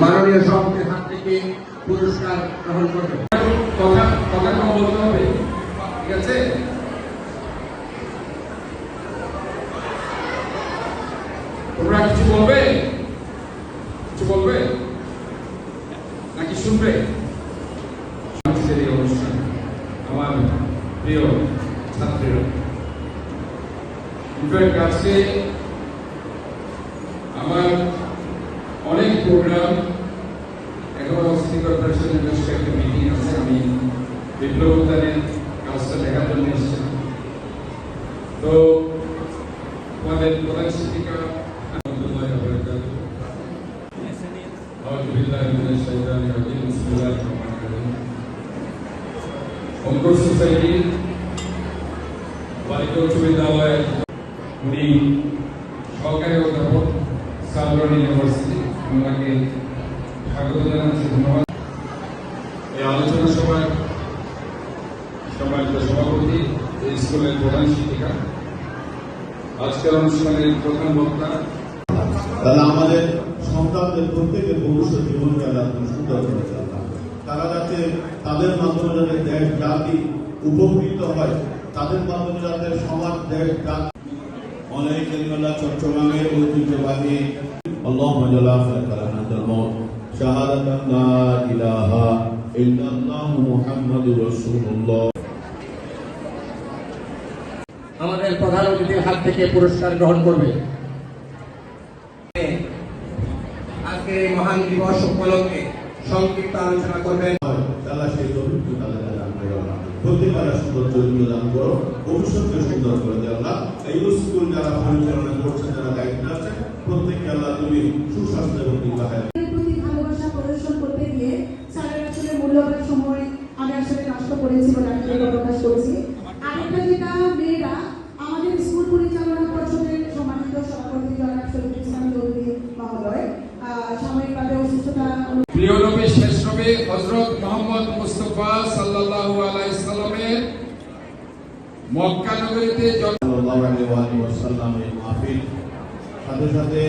মাননীয় সভাপতির হাত থেকে পুরস্কার গ্রহণ করবেন কথা কথা কম বলতে হবে ঠিক আছে তোমরা কিছু বলবে কিছু বলবে নাকি শুনবে আজকের এই অনুষ্ঠান আমার প্রিয় ছাত্রীরা ইনফ্যাক্ট আজকে আমার অনেক প্রোগ্রাম এখনও সিটি কর্পোরেশনের নিজস্ব একটা মিটিং আছে, আমি বিপ্লব উদ্যানের কাজটা দেখার জন্য এসেছিলাম তো আমাদের প্রধান শিক্ষিকা। অঙ্কুর সোসাইটি, বালিকা উচ্চ বিদ্যালয়ের উনি সহকারী অধ্যাপক সাবরন ইউনিভার্সিটি। আমি ওনাকে স্বাগত জানাচ্ছি, ধন্যবাদ। এই আলোচনা সভার সম্মানিত সভাপতি, এই স্কুলের প্রধান শিক্ষিকা। আজকের অনুষ্ঠানের প্রধান বক্তা। তাহলে আমাদের সন্তানদের প্রত্যেকের ভবিষ্যৎ জীবনকে আল্লাহ সুন্দর করে তারা যাতে তাদের মাধ্যমে যাতে দেশ, জাতি উপকৃত হয়, তাদের মাধ্যমে যাতে সমাজ, দেশ, জাতি অনেক চট্টগ্রামের ঐতিহ্যবাহী اللهم اجعل اخر كلامنا الموت شهادة لا اله الا الله محمد رسول الله আমাদের প্রধান অতিথির হাত থেকে পুরস্কার গ্রহণ করবে আজকে এই মহান দিবস উপলক্ষে সংক্ষিপ্ত আলোচনা করবেন হয়, তারা সেই তৌফিক তাদেরকে দান করো না। প্রত্যেকবার সুন্দর চরিত্র দান করো ভবিষ্যৎকে সুন্দর করে দেওয়া না এই স্কুল যারা পরিচালনা সুস্বাস্থ্য এবং প্রতি ভালোবাসা প্রদর্শন করতে গিয়ে স্যারের আসলে মূল্যবান সময় আমি আসলে নষ্ট করেছি বলে আমি প্রকাশ করছি। আরেকটা যেটা মেয়েরা আমাদের স্কুল পরিচালনা পর্ষদের সম্মানিত সভাপতি জনাব শহীদ ইসলাম চৌধুরী মহোদয় সাময়িকভাবে অসুস্থতা প্রিয় নবী শেষ নবী হযরত মোহাম্মদ মুস্তাফা সাল্লাল্লাহু আলাইহি সাল্লামের মক্কা নগরীতে সাল্লাল্লাহু আলাইহি ওয়াসাল্লামের মাহফিল। সাথে সাথে